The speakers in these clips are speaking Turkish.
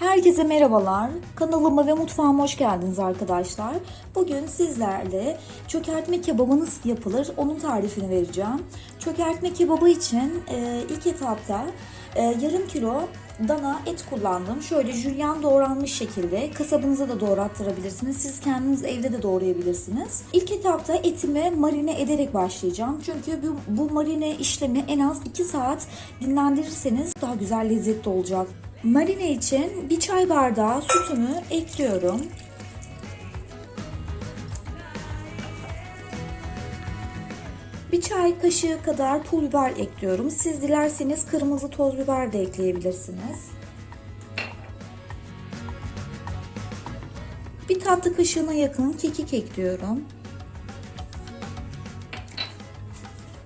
Herkese merhabalar. Kanalıma ve mutfağıma hoş geldiniz arkadaşlar. Bugün sizlerle çökertme kebabı nasıl yapılır onun tarifini vereceğim. Çökertme kebabı için e, ilk etapta e, yarım kilo dana et kullandım. Şöyle jülyen doğranmış şekilde kasabınıza da doğrattırabilirsiniz. Siz kendiniz evde de doğrayabilirsiniz. İlk etapta etimi marine ederek başlayacağım. Çünkü bu, bu marine işlemi en az 2 saat dinlendirirseniz daha güzel lezzetli olacak. Marine için bir çay bardağı sütümü ekliyorum. Bir çay kaşığı kadar pul biber ekliyorum. Siz dilerseniz kırmızı toz biber de ekleyebilirsiniz. Bir tatlı kaşığına yakın kekik ekliyorum.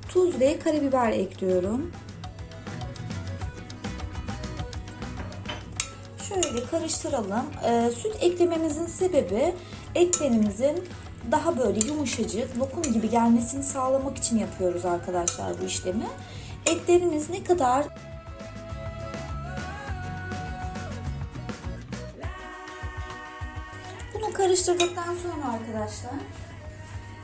Tuz ve karabiber ekliyorum. Şöyle karıştıralım. Ee, süt eklememizin sebebi etlerimizin daha böyle yumuşacık, lokum gibi gelmesini sağlamak için yapıyoruz arkadaşlar bu işlemi. Etlerimiz ne kadar Bunu karıştırdıktan sonra arkadaşlar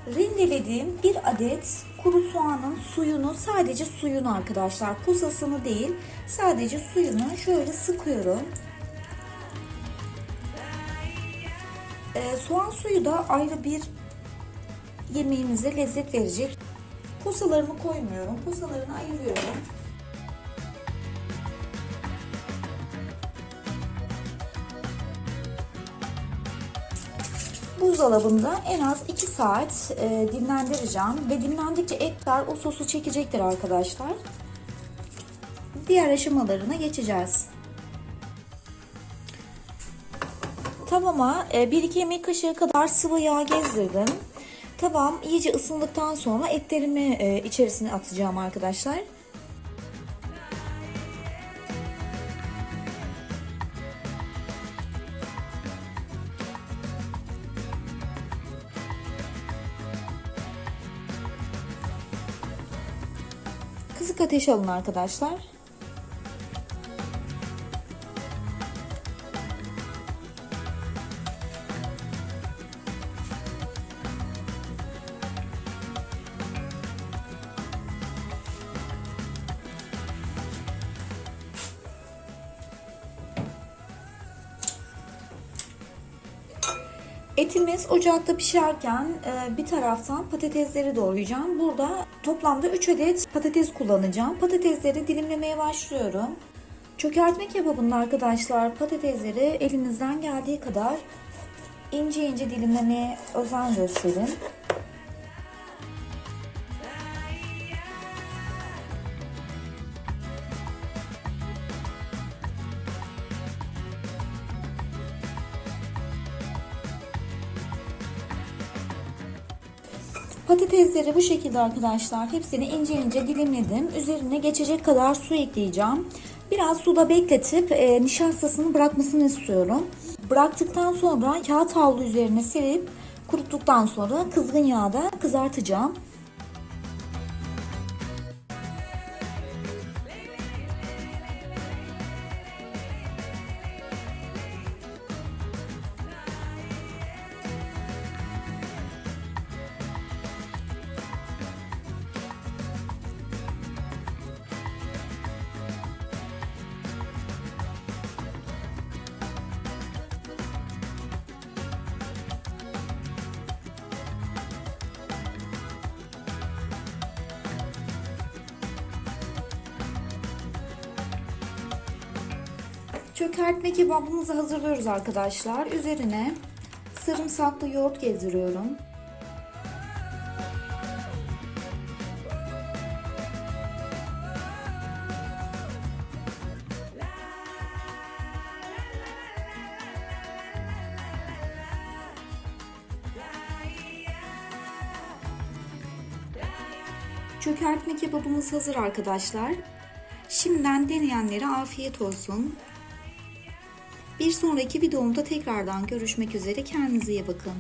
rendelediğim bir adet kuru soğanın suyunu sadece suyunu arkadaşlar pusasını değil sadece suyunu şöyle sıkıyorum. Ee, soğan suyu da ayrı bir yemeğimize lezzet verecek. Posalarını koymuyorum. Posalarını ayırıyorum. Buzdolabında en az 2 saat e, dinlendireceğim ve dinlendikçe etler o sosu çekecektir arkadaşlar. Diğer aşamalarına geçeceğiz. Tavama 1-2 yemek kaşığı kadar sıvı yağ gezdirdim. Tavam iyice ısındıktan sonra etlerimi e, içerisine atacağım arkadaşlar. Kısık ateş alın arkadaşlar. Etimiz ocakta pişerken e, bir taraftan patatesleri doğrayacağım. Burada toplamda 3 adet patates kullanacağım. Patatesleri dilimlemeye başlıyorum. Çökertme kebabında arkadaşlar patatesleri elinizden geldiği kadar ince ince dilimlemeye özen gösterin. Patatesleri bu şekilde arkadaşlar hepsini ince ince dilimledim. Üzerine geçecek kadar su ekleyeceğim. Biraz suda bekletip e, nişastasını bırakmasını istiyorum. Bıraktıktan sonra kağıt havlu üzerine serip kuruttuktan sonra kızgın yağda kızartacağım. Çökertme kebabımızı hazırlıyoruz arkadaşlar. Üzerine sarımsaklı yoğurt gezdiriyorum. Çökertme kebabımız hazır arkadaşlar. Şimdiden deneyenlere afiyet olsun. Bir sonraki videomda tekrardan görüşmek üzere. Kendinize iyi bakın.